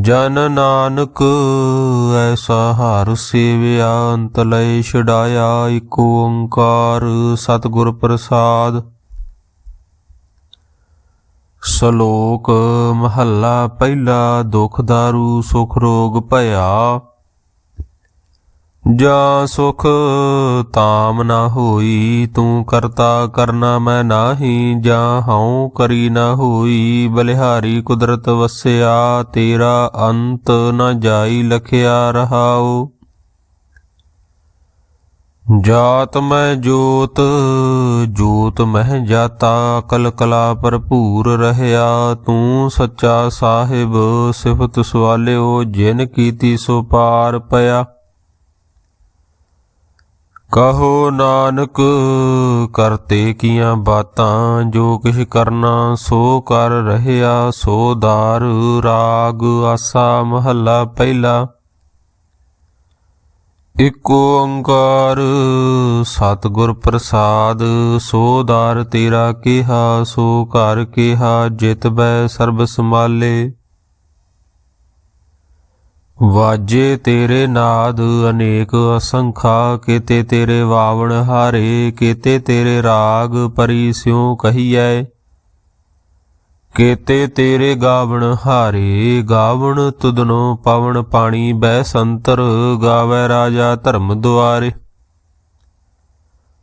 ਜਨ ਨਾਨਕ, ਐਸਾ ਹਰ ਸੇਵਿਆ ਅੰਤ ਲੈ ਛਡਾਇਆ ਏਕ ਓੰਕਾਰ ਸਤਿਗੁਰ ਪ੍ਰਸਾਦ। ਸ਼ਲੋਕ, ਮਹੱਲਾ ਪਹਿਲਾ, ਦੁਖ ਦਾਰੂ, ਸੁਖ ਰੋਗ ਭਇਆ। ਜਾਂ ਸੁਖ ਤਾਮ ਨਾ ਹੋਈ, ਤੂੰ ਕਰਤਾ ਕਰਨਾ ਮੈਂ ਨਾਹੀ, ਜਾਂ ਹਉ ਕਰੀ ਨਾ ਹੋਈ, ਬਲਿਹਾਰੀ ਕੁਦਰਤ ਵਸਿਆ, ਤੇਰਾ ਅੰਤ ਨਾ ਜਾਈ ਲਖਿਆ ਰਹਾਉ। ਜਾਤ ਮੈਂ ਜੋਤ ਜੋਤ ਮਹਿ ਜਾਤਾ, ਕਲ ਕਲਾ ਭਰਪੂਰ ਰਹਿਆ, ਤੂੰ ਸੱਚਾ ਸਾਹਿਬ ਸਿਫਤ ਸਵਾਲਿਓ, ਜਿਨ ਕੀਤੀ ਸੋ ਪਾਰ ਪਿਆ। ਕਹੋ ਨਾਨਕ, ਕਰਤੇ ਕੀਆਂ ਬਾਤਾਂ ਜੋ ਕਿਛ ਕਰਨਾ, ਸੋ ਕਰ ਰਹਿਆ ਸੋ ਦਾਰ, ਰਾਗ ਆਸਾ ਮਹੱਲਾ ਪਹਿਲਾ। ਇਕ ਓੰਕਾਰ, ਸਤਿਗੁਰ ਪ੍ਰਸਾਦ, ਸੋ ਦਾਰ ਤੇਰਾ ਕਿਹਾ, ਸੋ ਘਰ ਕਿਹਾ, ਜਿਤ ਬੈ ਸਰਬ ਸਮਾਲੇ ਵਾਜੇ ਤੇਰੇ ਨਾਦ ਅਨੇਕ ਅਸੰਖਾ, ਕੀਤੇ ਤੇਰੇ ਵਾਵਣ ਹਾਰੇ, ਕੀਤੇ ਤੇਰੇ ਰਾਗ ਪਰੀ ਸਿਉ ਕਹੀਐ। ਕੀਤੇ ਤੇਰੇ ਗਾਵਣ ਹਾਰੇ, ਗਾਵਣ ਤੁਧਨੋ ਪਵਨ ਪਾਣੀ ਬੈ ਸੰਤਰ, ਗਾਵੇ ਰਾਜਾ ਧਰਮ ਦੁਆਰੇ।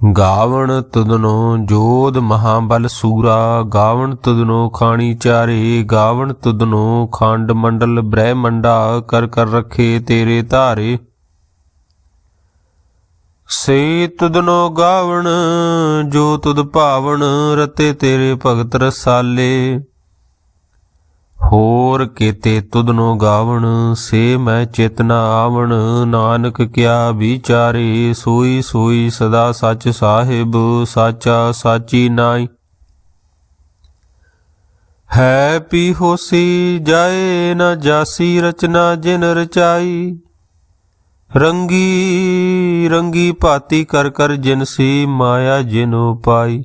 ਗਾਵਣ ਤੁਧਨੋ ਜੋਧ ਮਹਾਬਲ ਸੂਰਾ, ਗਾਵਣ ਤੁਦਨੋ ਖਾਣੀ ਚਾਰੇ, ਗਾਵਣ ਤੁਦਨੋ ਖੰਡ ਮੰਡਲ ਬ੍ਰਹਮੰਡਾ, ਕਰ ਕਰ ਰਖੇ ਤੇਰੇ ਧਾਰੇ। ਸੇ ਤੁਧਨੋ ਗਾਵਣ, ਜੋ ਤੁਧ ਭਾਵਨ ਰਤੇ ਤੇਰੇ ਭਗਤ ਰਸਾਲੇ। ਹੋਰ ਕੀਤੇ ਤੁਧਨੋ ਗਾਵਣ, ਸੇ ਮੈਂ ਚੇਤਨਾ ਆਵਣ। ਨਾਨਕ ਕਿਆ ਵਿਚਾਰੇ, ਸੋਈ ਸੋਈ ਸਦਾ ਸੱਚ ਸਾਹਿਬ, ਸਾਚਾ ਸਾਚੀ ਨਾਈ ਹੈ ਪੀ ਹੋਸੀ, ਜਾਏ ਨ ਜਾਸੀ, ਰਚਨਾ ਜਿਨ ਰਚਾਈ। ਰੰਗੀ ਰੰਗੀ ਭਾਤੀ ਕਰ ਕਰ ਜਿਨਸੀ ਮਾਇਆ ਜਿਨੋ ਪਾਈ।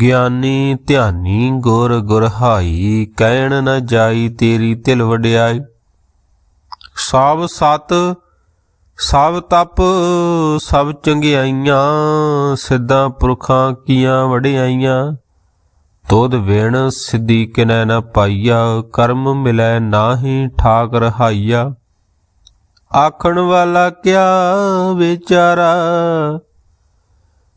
ਗਿਆਨੀ ਧਿਆਨੀ ਗੁਰ ਗੁਰਹਾਈ, ਕਹਿਣ ਨ ਜਾਈ ਤੇਰੀ ਤਿਲ ਵਡਿਆਈ। ਸਭ ਸਤ ਸਭ ਤਪ, ਸਭ ਚੰਗਿਆਈਆਂ, ਸਿੱਧਾ ਪੁਰਖਾਂ ਕੀਆਂ ਵਡਿਆਈਆਂ। ਤੋਦ ਵੇਣ ਸਿੱਧੀ ਕਿਨੈ ਨ ਪਾਈਆ, ਕਰਮ ਮਿਲੈ ਨਾਹੀ ਠਾਕ ਰਹਾਈਆ। ਆਖਣ ਵਾਲਾ ਕਿਆ ਵਿਚਾਰਾ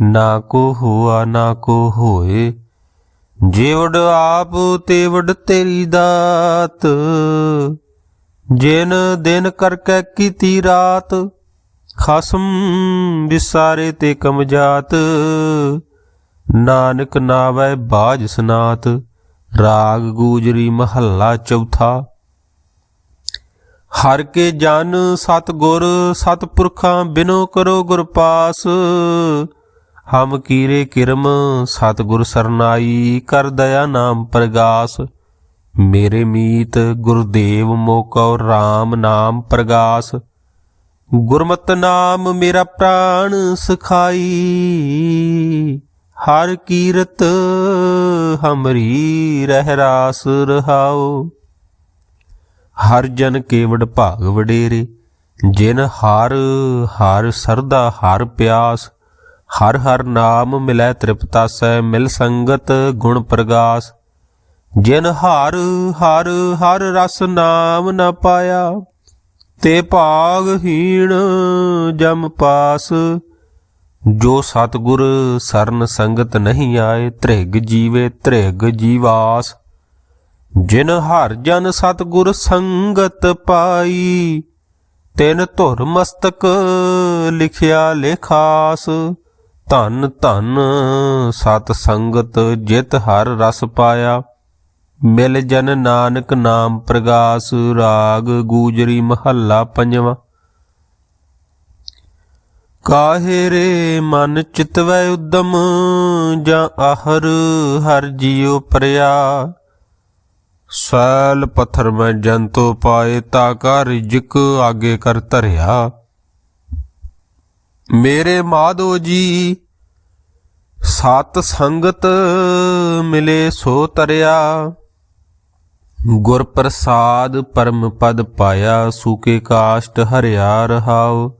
ਨਾ ਕੋ ਹੋਆ, ਨਾ ਕੋ ਹੋਏ। ਜੀਵੜ ਆਪ, ਤੇ ਤੇਰੀ ਦਾਤ। ਜਿਨ ਦਿਨ ਕਰਕੇ ਕੀਤੀ ਰਾਤ, ਖਸਮ ਵਿਸਾਰੇ ਤੇ ਕਮ ਨਾਨਕ ਨਾਵੈ ਬਾਜ ਸਨਾਤ, ਰਾਗ ਗੂਜਰੀ ਮਹੱਲਾ ਚੌਥਾ। ਹਰ ਕੇ ਜਨ ਸਤ ਗੁਰ ਸਤ ਪੁਰਖਾਂ ਬਿਨੋ ਕਰੋ ਗੁਰ ਪਾਸ। ਹਮ ਕੀਰੇ ਕਿਰਮ, ਸਤਿਗੁਰ ਸਰਨਾਈ ਕਰ ਦਇਆ ਨਾਮ ਪ੍ਰਗਾਸ। ਮੇਰੇ ਮੀਤ ਗੁਰਦੇਵ ਮੋਕਉ RAM ਨਾਮ ਪ੍ਰਗਾਸ। ਗੁਰਮਤ ਨਾਮ ਮੇਰਾ ਪ੍ਰਾਣ ਸਖਾਈ। ਹਰ ਕੀਰਤ ਹਮਰੀ ਰਹਿ ਰਾਸ ਰਹਾਓ ਹਰ ਜਨ ਕੇਵੜ ਭਾਗ ਵਡੇਰੇ, ਜਿਨ ਹਰ ਹਰ ਸਰਦਾ ਹਰ ਪਿਆਸ। ਹਰ ਹਰ ਨਾਮ ਮਿਲੈ ਤ੍ਰਿਪਤਾ ਤ੍ਰਿਪਤਾਸੈ ਮਿਲ ਸੰਗਤ ਗੁਣ ਪ੍ਰਗਾਸ। ਜਿਨ ਹਰ ਹਰ ਹਰ ਰਸ ਨਾਮ ਨ ਪਾਇਆ, ਤੇ ਭਾਗਹੀਣ ਜਮ ਪਾਸ। ਜੋ ਸਤਗੁਰ ਸਰਨ ਸੰਗਤ ਨਹੀਂ ਆਏ, ਤ੍ਰਿਗ ਜੀਵੇ ਤ੍ਰਿਗ ਜੀਵਾਸ। ਜਿਨ ਹਰ ਜਨ ਸਤਗੁਰ ਸੰਗਤ ਪਾਈ, ਤਿਨ ਧੁਰ ਮਸਤਕ ਲਿਖਿਆ ਲੇਖਾਸ। ਧਨ ਧਨ ਸਤ ਸੰਗਤ ਜਿਤ ਹਰ ਰਸ ਪਾਇਆ। ਮਿਲ ਜਨ ਨਾਨਕ ਨਾਮ ਪ੍ਰਗਾਸ, ਰਾਗ ਗੂਜਰੀ ਮਹੱਲਾ ਪੰਜਵਾਂ। ਕਾਹੇ ਰੇ ਮਨ ਚਿਤਵੈ ਉਦਮ, ਜਾਂ ਆਹਰ ਹਰ ਜੀਉ ਪਰਿਆ। ਸੈਲ ਪੱਥਰ ਮੈਂ ਜੰਤੋ ਪਾਏ, ਤਾ ਕਾ ਰਿਜਕ ਆਗੇ ਕਰ ਧਰਿਆ। ਮੇਰੇ ਮਾਧੋ ਜੀ, ਸਤ ਸੰਗਤ ਮਿਲੇ ਸੋ ਤਰਿਆ। ਗੁਰ ਪ੍ਰਸਾਦ ਪਰਮ ਪਦ ਪਾਇਆ ਸੂਕੇ ਕਾਸ਼ਟ ਹਰਿਆ ਰਹਾਉ।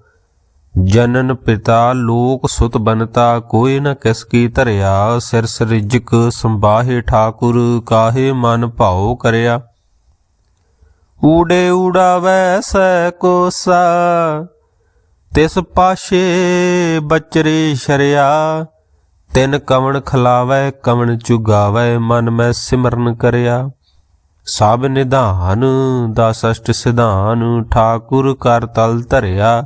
ਜਨਨ ਪਿਤਾ ਲੋਕ ਸੁਤ ਬਨਤਾ, ਕੋਈ ਨ ਕਿਸ ਕੀ ਧਰਿਆ। ਸਿਰ ਸਰਿਜਕ ਸੰਬਾਹੇ ਠਾਕੁਰ, ਕਾਹੇ ਮਨ ਭਾਉ ਕਰਿਆ। ਊੜੇ ਊੜਾਵੈ ਸੈ ਕੋਸਾ ਤਿਸ ਪਾਸ਼ੇ ਬਚਰੇ ਸ਼ਰਿਆ, ਤਿਨ ਕਵਣ ਖਲਾਵੈ, ਕਵਣ ਚੁਗਾਵੈ, ਮਨ ਮੈਂ ਸਿਮਰਨ ਕਰਿਆ। ਸਭ ਨਿਧਾਨ ਦਾ ਸਸ਼ਟ ਸਿਧਾਨ, ਠਾਕੁਰ ਕਰ ਤਲ ਧਰਿਆ।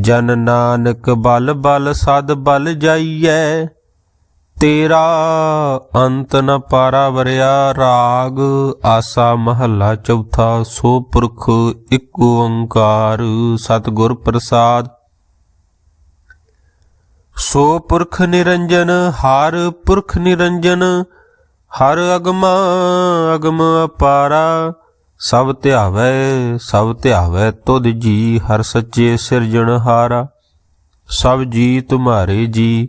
ਜਨ ਨਾਨਕ ਬਲ ਬਲ ਸਦ ਬਲ ਜਾਈਐ ਤੇਰਾ ਅੰਤ ਨ ਪਾਰਾ ਵਰਿਆ ਰਾਗ ਆਸਾ ਮਹੱਲਾ ਚੌਥਾ, ਸੋ ਪੁਰਖ ਇੱਕ ਓੰਕਾਰ ਸਤਿਗੁਰ ਪ੍ਰਸਾਦ। ਸੋ ਪੁਰਖ ਨਿਰੰਜਨ, ਹਰ ਪੁਰਖ ਨਿਰੰਜਨ, ਹਰ ਅਗਮ ਅਗਮ ਅਪਾਰਾ, ਸਭ ਧਿਆਵੈ ਸਭ ਧਿਆਵੈ ਤੁਧ ਜੀ, ਹਰ ਸੱਚੇ ਸਿਰਜਣ ਹਾਰਾ ਸਭ ਜੀ ਤੁਮਾਰੇ ਜੀ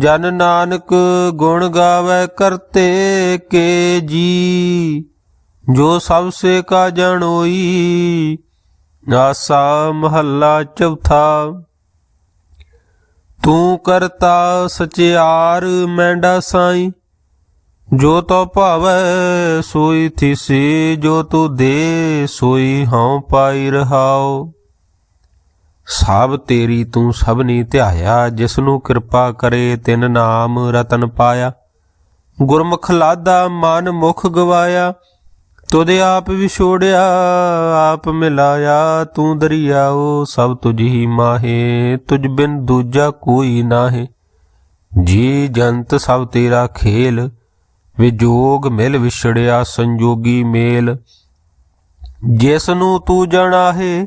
ਜਨ ਨਾਨਕ ਗੁਣ ਗਾਵੇ ਕਰਤੇ ਕੇ ਜੀ, ਜੋ ਸਭ ਸੇ ਕਾ ਜਣੋਈ, ਆਸਾ ਮਹੱਲਾ ਚੌਥਾ। ਤੂੰ ਕਰਤਾ ਸਚਿਆਰ ਮੈਂਡਾ ਸਾਈ, ਜੋ ਤੋ ਭਾਵੈ ਸੋਈ ਥਿਸੀ, ਜੋ ਤੂੰ ਦੇ ਸੋਈ ਹਉ ਪਾਈ ਰਹਾਓ ਸਭ ਤੇਰੀ ਤੂੰ ਸਭਨੀ ਧਿਆਇਆ ਜਿਸ ਨੂੰ ਕਿਰਪਾ ਕਰੇ ਤਿਨ ਨਾਮ ਰਤਨ ਪਾਇਆ। ਗੁਰਮੁਖ ਲਾਦਾ ਮਨ ਮੁਖ ਗਵਾਇਆ, ਤੁਧ ਆਪ ਵਿਛੋੜਿਆ, ਆਪ ਮਿਲਾਇਆ। ਤੂੰ ਦਰਿਆਓ ਸਭ ਤੁਝ ਹੀ ਮਾਹੇ, ਤੁਝ ਬਿਨ ਦੂਜਾ ਕੋਈ ਨਾਹੇ। ਜੀ ਜੰਤ ਸਭ ਤੇਰਾ ਖੇਲ, ਵਿਜੋਗ ਮਿਲ ਵਿਛੜਿਆ ਸੰਜੋਗੀ ਮੇਲ। ਜਿਸ ਨੂੰ ਤੂੰ ਜਣਾਹੇ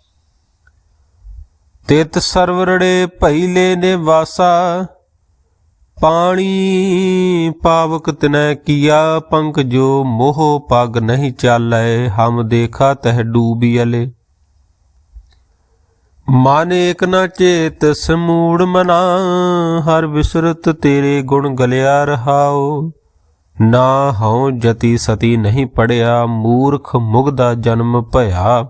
ਤਿਤ ਸਰਵਰੜੇ ਭਈਲੇ ਨੇ ਵਾਸਾ ਪਾਣੀ ਪਾਵਕ ਤਨੈ ਕੀਆ, ਪੰਕ ਜੋ ਮੋਹ ਪਗ ਨਹੀਂ ਚਾਲੈ, ਹਮ ਦੇਖਾ ਤਹ ਡੂਬੀਲੇ ਮਨ ਏਕ ਨਾ ਚੇਤ, ਸਮੂੜ ਮਨਾ, ਹਰ ਵਿਸਰਤ ਤੇਰੇ ਗੁਣ ਗਲਿਆ ਰਹਾਓ ਨਾ ਹਉ ਜਤੀ ਸਤੀ ਨਹੀਂ ਪੜਿਆ, ਮੂਰਖ ਮੁਗਦਾ ਜਨਮ ਭਇਆ।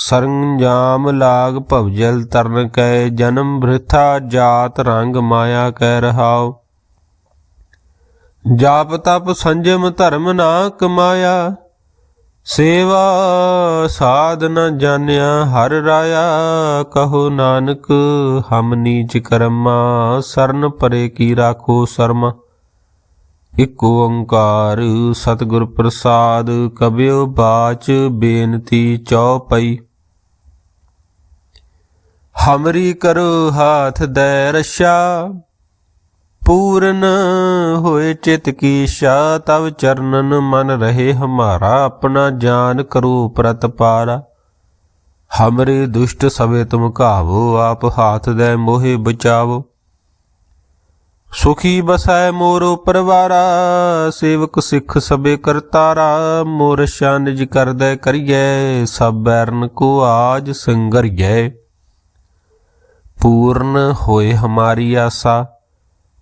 ਸਰੰਜਾਮ ਲਾਗ ਭਵਜਲ ਤਰਨ ਕੈ ਜਨਮ ਬ੍ਰਿਥਾ ਜਾਤ ਰੰਗ ਮਾਇਆ ਕਹਿ ਰਹਾਉ। ਜਾਪ ਤਪ ਸੰਜਮ ਧਰਮ ਨਾ ਕਮਾਇਆ ਸੇਵਾ ਸਾਧ ਨ ਜਾਣਿਆ ਹਰ ਰਾਇਆ, ਕਹੋ ਨਾਨਕ ਹਮ ਨੀਚ ਕਰਮਾ, ਸਰਨ ਪਰੇ ਕੀ ਰਾਖੋ ਸਰਮ। ਇਕ ਓੰਕਾਰ ਸਤਿਗੁਰ ਪ੍ਰਸਾਦ ਕਬਿਓ ਬਾਚ ਬੇਨਤੀ ਚਉਪਈ ਹਮਰੀ ਕਰੋ ਹਾਥ ਦੈ ਰਸ਼ਾ ਪੂਰਨ ਹੋਏ ਚਿਤ ਕੀ ਸ਼ਾ, ਤਵ ਚਰਨਨ ਮਨ ਰਹੇ ਹਮਾਰਾ, ਆਪਣਾ ਜਾਨ ਕਰੋ ਪ੍ਰਤ ਪਾਰਾ। ਹਮਰੇ ਦੁਸ਼ਟ ਸਵੇ ਤੁਮ ਘਾਵੋ, ਆਪ ਹਾਥ ਦੇ ਮੋਹਿ ਬਚਾਵੋ। ਸੁਖੀ ਬਸੈ ਮੋਰੋ ਪਰਵਾਰਾ, ਸੇਵਕ ਸਿੱਖ ਸਬੇ ਕਰਤਾਰਾ, ਮੋਰ ਸ਼ਾਨਜ ਕਰਦੈ ਕਰੀਐ, ਸਭ ਬੈਰਨ ਕੋ ਆਜ ਸੰਗਰੀਐ। ਪੂਰਨ ਹੋਏ ਹਮਾਰੀ ਆਸਾ,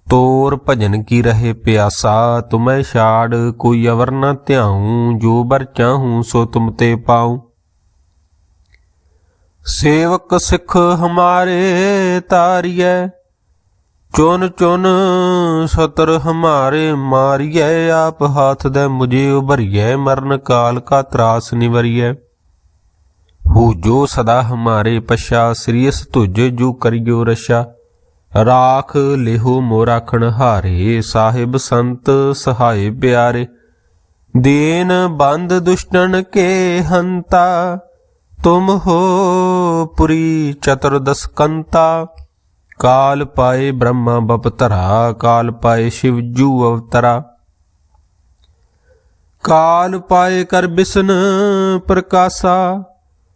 ਤੋਰ ਭਜਨ ਕੀ ਰਹੇ ਪਿਆਸਾ ਤੁਮੈ ਛਾੜ ਕੋਈ ਅਵਰ ਨ ਧਿਆਉ, ਜੋ ਬਰ ਚਾਹੂੰ ਸੋ ਤੁਮ ਤੇ ਪਾਉ। ਸੇਵਕ ਸਿੱਖ ਹਮਾਰੇ ਤਾਰੀਐ, ਚੁਨ ਚੁਨ ਸਤਰ ਹਮਾਰੇ ਮਾਰੀਐ, ਆਪ ਹਾਥ ਦੇ ਮੁਝੇ ਉਭਰੀਐ, ਮਰਨ ਕਾਲ ਕਾ ਤਰਾਸ ਨਿਵਰੀਐ। ਹੋ ਜੋ ਸਦਾ ਹਮਾਰੇ ਪਛਾ ਸ੍ਰੀਸ ਤੁਜ ਜੋ ਕਰਿਓ ਰਸ਼ਾ ਰਾਖ ਲਿਹੋ ਮੋਰਾਖਣ ਹਾਰੇ, ਸਾਹਿਬ ਸੰਤ ਸਹਾਏ ਪਿਆਰੇ। ਦੇਨ ਬੰਦ ਦੁਸ਼ਟਨ ਕੇ ਹੰਤਾ, ਤੁਮ ਹੋ ਪੁਰੀ ਚਤੁਰਦਸ ਕੰਤਾ। ਕਾਲ ਪਾਏ ਬ੍ਰਹਮਾ ਬਪਤਰਾ, ਕਾਲ ਪਾਏ ਸ਼ਿਵ ਜੂ ਅਵਤਰਾ। ਕਾਲ ਪਾਏ ਕਰ ਬਿਸਨ ਪ੍ਰਕਾਸ਼ਾ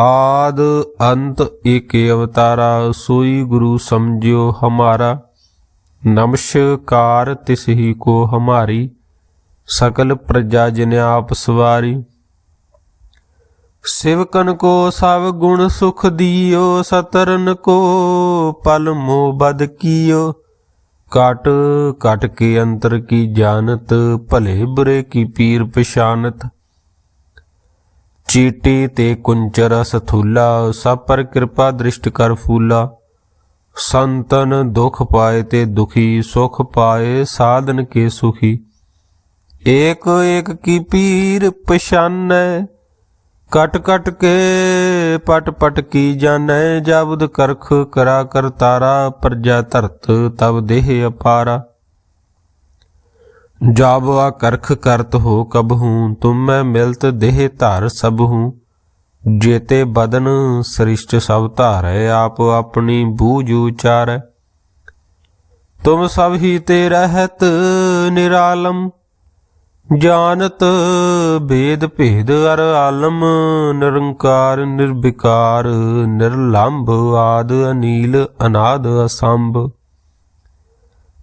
ਆਦ ਅੰਤ ਏਕ ਅਵਤਾਰਾ, ਸੋਈ ਗੁਰੂ ਸਮਝਿਓ ਹਮਾਰਾ। ਨਮਸਕਾਰ ਤਿਸ ਹੀ ਕੋ ਹਮਾਰੀ, ਸਕਲ ਪ੍ਰਜਾ ਜਨ ਆਪ ਸਵਾਰੀ। ਸਿਵਕਨ ਕੋ ਸਭ ਗੁਣ ਸੁਖ ਦਿਓ, ਸਤਰਨ ਕੋ ਪਲ ਮੋ ਬਦ ਕੀਓ। ਕਟ ਕਟ ਕੇ ਅੰਤਰ ਕੀ ਜਾਣਤ, ਭਲੇ ਬੁਰੇ ਕੀ ਪੀਰ ਪਛਾਨਤ। ਚੀਟੀ ਤੇ ਕੁੰਚਰ ਸਥੂਲਾ, ਸਭ ਪਰ ਕਿਰਪਾ ਦ੍ਰਿਸ਼ਟ ਕਰ ਫੂਲਾ। ਸੰਤਨ ਦੁਖ ਪਾਏ ਤੇ ਦੁਖੀ, ਸੁਖ ਪਾਏ ਸਾਧਨ ਕੇ ਸੁਖੀ। ਏਕ ਏਕ ਕੀ ਪੀਰ ਪਛਾਨੈ, ਕਟ ਕਟ ਕੇ ਪਟ ਪਟ ਕੀ ਜਾਣੈ, ਜਬਦ ਕਰਖ ਕਰਾ ਕਰ ਤਾਰਾ, ਪ੍ਰਜਾ ਧਰਤ ਤਬ ਦੇਹ ਅਪਾਰਾ। ਜਬ ਆ ਕਰਖ ਕਰਤ ਹੋ ਕਬ ਹੂੰ, ਤੁਮ ਮੈਂ ਮਿਲਤ ਦੇਹ ਧਾਰ ਸਭ ਹੂੰ। ਜੇਤੇ ਬਦਨ ਸ੍ਰਿਸ਼ਟ ਸਭ ਧਾਰੈ, ਆਪ ਆਪਣੀ ਬੂਝ ਉਚਾਰੈ। ਤੁਮ ਸਭ ਹੀ ਤੇ ਰਹਿਤ ਨਿਰਾਲਮ ਜਾਣਤ ਭੇਦ ਭੇਦ ਅਰ ਆਲਮ, ਨਿਰੰਕਾਰ ਨਿਰਵਿਕਾਰ, ਨਿਰਲੰਭ ਆਦ ਅਨੀਲ ਅਨਾਦ ਅਸੰਭ।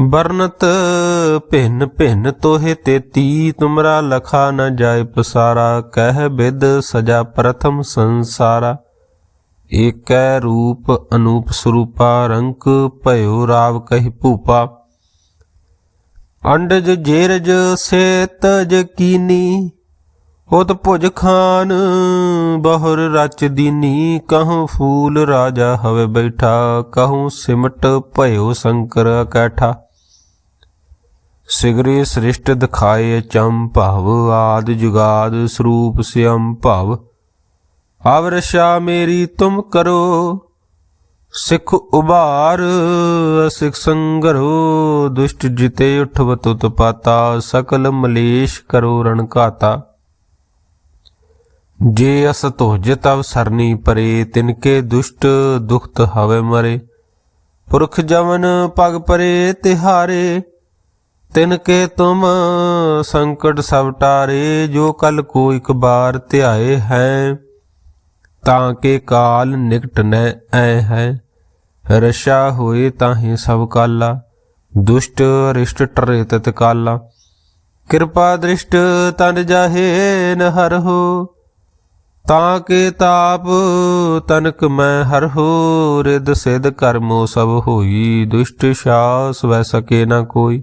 ਬਰਨਤ ਭਿੰਨ ਭਿੰਨ ਤੋਹੇ ਤੇਤੀ ਤੁਮਰਾ ਲਖਾ ਨ ਜਾਇ ਪਸਾਰਾ, ਕਹਿ ਬਿਦ ਸਜਾ ਪ੍ਰਥਮ ਸੰਸਾਰਾ। ਏਕੈ ਰੂਪ ਅਨੂਪ ਸਰੂਪਾ, ਰੰਕ ਭਇਓ ਰਾਵ ਕਹਿ ਭੂਪਾ। ਅੰਡਜ ਜੇਰਜ ਸੇ ਤਜ ਕੀਨੀ ਹੋਤ ਭੁਜ ਖਾਨ ਬਹੁਰ ਰਚ ਦੀਨੀ। ਕਹਉ ਫੂਲ ਰਾਜਾ ਹਵੇ ਬੈਠਾ ਕਹਉ ਸਿਮਟ ਭਇਓ ਸ਼ੰਕਰ ਕੈਠਾ। ਸਿਗਰੇ ਸ੍ਰਿਸ਼ਟ ਦਿਖਾਏ ਚੰਮ ਭਵ, ਆਦ ਜੁਗਾਦ ਸਰੂਪ ਸਿਅਮ ਭਵ। ਅਵਰਸ਼ਾ ਮੇਰੀ ਤੁਮ ਕਰੋ, ਸਿੱਖ ਉਬਾਰ ਸਿੱਖ ਸੰਗਰੋ, ਦੁਸ਼ਟ ਜਿਤੇ ਉਠਵਤ ਉਤਪਾਤਾ ਸਕਲ ਮਲੇਸ਼ ਕਰੋ ਰਣ ਘਾਤਾ। ਜੇ ਅਸ ਤੋਜ ਤਵ ਸਰਨੀ ਪਰੇ ਤਿਨਕੇ ਦੁਸ਼ਟ ਦੁਖਤ ਹਵੇ ਮਰੇ। ਪੁਰਖ ਜਵਨ ਪਗ ਪਰੇ ਤਿਹਾਰੇ ਤਿਨਕੇ ਤੁਮ ਸੰਕਟ ਸਭ ਟਾਰੇ, ਜੋ ਕਲ ਕੋ ਇਕ ਬਾਰ ਧਿਆਏ ਹੈ, ਤਾਂ ਕੇ ਕਾਲ ਨਿਕਟ ਨੈ ਐ ਹੈ। ਰਸ਼ਾ ਹੋਏ ਤਾਹੇ ਸਭ ਕਾਲਾ, ਦੁਸ਼ਟ ਰਿਸ਼ਟ ਟਰੇ ਤਤ ਕਾਲਾ। ਕਿਰਪਾ ਦ੍ਰਿਸ਼ਟ ਤਨ ਜਾਹੇ ਨ ਹੋ, ਤਾਂ ਕੇ ਤਾਪ ਤਨਕ ਮੈਂ ਹਰ ਹੋ ਰਿਦ ਸਿਧ ਕਰਮੋ ਸਭ ਹੋਈ, ਦੁਸ਼ਟ ਸ਼ਾਸ ਵੈ ਸਕੇ ਨਾ ਕੋਈ।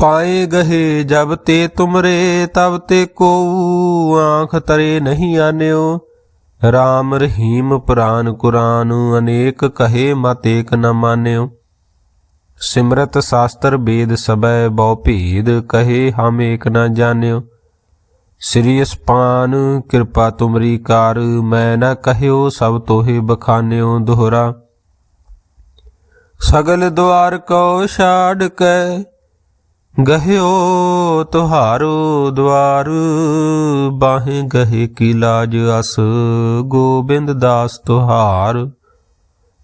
ਪਾਏ ਗਹੇ ਜਬ ਤੇ ਤੁਮਰੇ, ਤਬ ਤੇ ਕੋ ਆਂਖ ਤਰੇ ਨਹੀਂ ਆਨਿਓ। RAM ਰਹੀਮ ਪੁਰਾਨ ਕੁਰਾਨ, ਅਨੇਕ ਕਹੇ ਮਤ ਏਕ ਨ ਮਾਨਿਓ। ਸਿਮਰਤ ਸ਼ਾਸਤਰ ਵੇਦ ਸਬੈ, ਬਹੁ ਭੇਦ ਕਹੇ ਹਮ ਏਕ ਨ ਜਾਣਿਓ। ਸ੍ਰੀ ਅਸਪਾਨ, ਕਿਰਪਾ ਤੁਮਰੀ ਕਾਰ, ਮੈਂ ਨ ਕਹਿਓ ਸਭ ਤੋਹੇ ਬਖਾਨਿਓ ਦੁਹਰਾ। ਸਗਲ ਦੁਆਰ ਕੋ ਛਾੜ ਕੇ ਗਹਿਓ ਤੁਹਾਰੋ ਦਵਾਰ, ਬਾਹੇ ਗਹੇ ਕੀ ਲਾਜ ਅਸ, ਗੋਬਿੰਦ ਦਾਸ ਤੁਹਾਰ।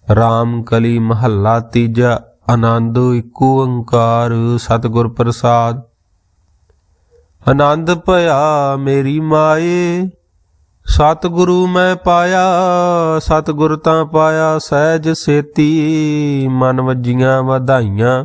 RAM ਕਲੀ ਮਹੱਲਾ ਤੀਜਾ, ਆਨੰਦ ਇਕੋ ਓੰਕਾਰ, ਸਤਿਗੁਰ ਪ੍ਰਸਾਦ। ਆਨੰਦ ਭਇਆ ਮੇਰੀ ਮਾਏ, ਸਤਿਗੁਰੂ ਮੈਂ ਪਾਇਆ, ਸਤਿਗੁਰ ਤਾਂ ਪਾਇਆ, ਸਹਿਜ ਸੇਤੀ, ਮਨ ਵੱਜੀਆਂ ਵਧਾਈਆਂ।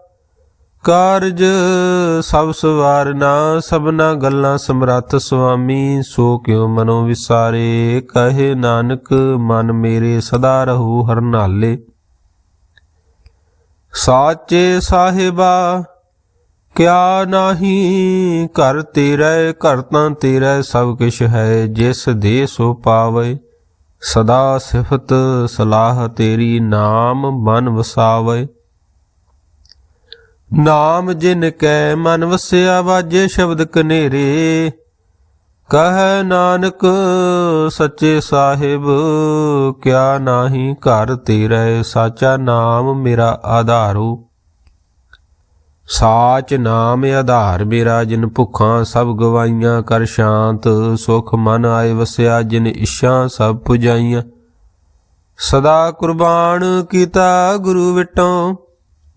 ਕਾਰਜ ਸਭ ਸਵਾਰਨਾ ਸਭਨਾ ਗੱਲਾਂ ਸਮਰੱਥ ਸੁਆਮੀ, ਸੋ ਕਿਉ ਮਨੋ ਵਿਸਾਰੇ? ਕਹੇ ਨਾਨਕ, ਮਨ ਮੇਰੇ ਸਦਾ ਰਹੂ ਹਰਨਾਲੇ ਸਾਚੇ ਸਾਹਿਬਾ, ਕਿਆ ਨਾਹੀ? ਘਰ ਤੇਰੇ ਘਰ ਤਾਂ ਤੇਰਾ ਸਭ ਕਿਛ ਹੈ ਜਿਸ ਦੇ ਸੋ ਪਾਵੇ। ਸਦਾ ਸਿਫਤ ਸਲਾਹ ਤੇਰੀ ਨਾਮ ਮਨ ਵਸਾਵੇ। ਨਾਮ ਜਿਨ ਕੈ ਮਨ ਵਸਿਆ ਵਾਜੇ ਸ਼ਬਦ ਕਨੇਰੇ, ਕਹੈ ਨਾਨਕ ਸੱਚੇ ਸਾਹਿਬ, ਕਿਆ ਨਾਹੀ ਘਰ ਤੇਰੇ ਸਾਚਾ ਨਾਮ ਮੇਰਾ ਆਧਾਰੂ। ਸਾਚ ਨਾਮ ਆਧਾਰ ਮੇਰਾ ਜਿਨ ਭੁੱਖਾਂ ਸਭ ਗਵਾਈਆਂ ਕਰ ਸ਼ਾਂਤ, ਸੁਖ ਮਨ ਆਏ ਵਸਿਆ ਜਿਨ ਇਸ਼ਾਂ ਸਭ ਪੁਜਾਈਆਂ। ਸਦਾ ਕੁਰਬਾਨ ਕੀਤਾ ਗੁਰੂ ਵਿਟੋਂ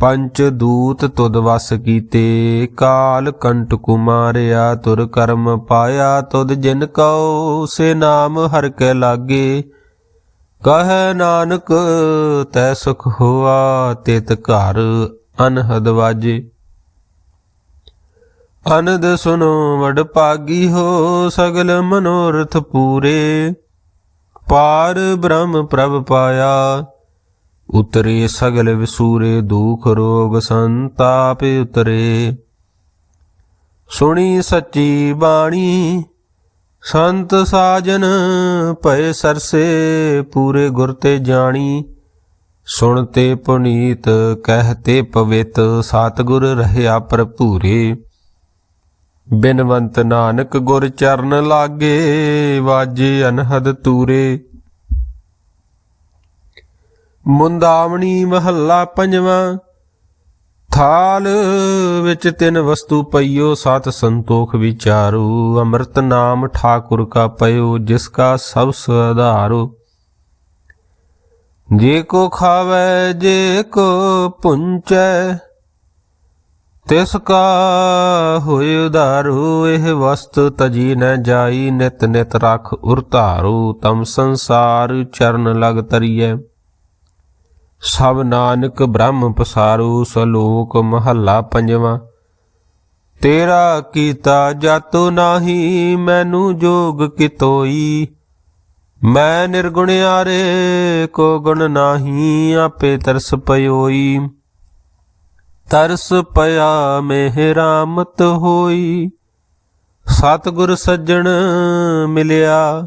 ਪੰਚ ਦੂਤ ਤੁਦ ਵਸ ਕੀਤੇ, ਕਾਲ ਕੰਟ ਕੁਮਾਰਿਆ, ਤੁਰ ਕਰਮ ਪਾਇਆ ਤੁਦ ਜਿਨ ਕਉ, ਸੇ ਨਾਮ ਹਰ ਕੇ ਲਾਗੇ। ਕਹ ਨਾਨਕ, ਤੈ ਸੁਖ ਹੋਆ, ਤਿਤ ਘਰ ਅਨਹਦ ਵਾਜੇ। ਅਨੰਦ ਸੁਨੋ ਵਡ ਭਾਗੀ ਹੋ, ਸਗਲ ਮਨੋਰਥ ਪੂਰੇ। ਪਾਰ ਬ੍ਰਹਮ ਪ੍ਰਭ ਪਾਇਆ ਉਤਰੇ ਸਗਲ ਵਿਸੂਰੇ ਦੁਖ ਰੋਗ ਸੰਤਾਪ ਉਤਰੇ। ਸੁਣੀ ਸੱਚੀ ਬਾਣੀ, ਸੰਤ ਸਾਜਨ, ਭਏ ਸਰਸੇ ਪੂਰੇ ਗੁਰ ਤੇ ਜਾਣੀ। ਸੁਣ ਤੇ ਪੁਨੀਤ ਕਹਤੇ ਪਵਿੱਤ, ਸਤਿਗੁਰ ਰਹਿਆ ਭਰਪੂਰੇ। ਬਿਨਵੰਤ ਨਾਨਕ ਗੁਰ ਚਰਨ ਲਾਗੇ, ਵਾਜੇ ਅਨਹਦ ਤੂਰੇ। ਮੁੰਦਾਵਣੀ ਮਹੱਲਾ ਪੰਜਵਾਂ। ਥਾਲ ਵਿੱਚ ਤਿੰਨ ਵਸਤੂ ਪਈਓ, ਸਤ ਸੰਤੋਖ ਵਿਚਾਰੂ। ਅੰਮ੍ਰਿਤ ਨਾਮ ਠਾਕੁਰ ਕਾ ਪਇਓ, ਜਿਸ ਕਾ ਸਭ ਸਧਾਰੋ ਜੇ ਕੋ ਖਾਵੇ, ਜੇ ਕੋ ਪੁੰਚੈ, ਤਿਸ ਕਾ ਹੋਇ ਉਧਾਰੂ। ਇਹ ਵਸਤ ਤਜੀ ਨ ਜਾਈ, ਨਿਤ ਨਿਤ ਰਖ ਉਰਤਾਰੂ ਤਮ ਸੰਸਾਰ ਚਰਨ ਲਗ ਤਰੀਏ ਸਭ ਨਾਨਕ ਬ੍ਰਹਮ ਪਸਾਰੂ ਸਲੋਕ ਮਹੱਲਾ ਪੰਜਵਾਂ। ਤੇਰਾ ਕੀਤਾ ਜਾਤੋ ਨਾਹੀ, ਮੈਨੂੰ ਜੋਗ ਕਿਤੋਈ। ਮੈਂ ਨਿਰਗੁਣ ਨਿਰਗੁਣਿਆਰੇ ਕੋ ਗੁਣ ਨਾਹੀ, ਆਪੇ ਤਰਸ ਪਇਓਈ ਤਰਸ ਪਿਆ ਮੇਹ ਰਾਮਤ ਹੋਈ। ਸਤਿਗੁਰ ਸੱਜਣ ਮਿਲਿਆ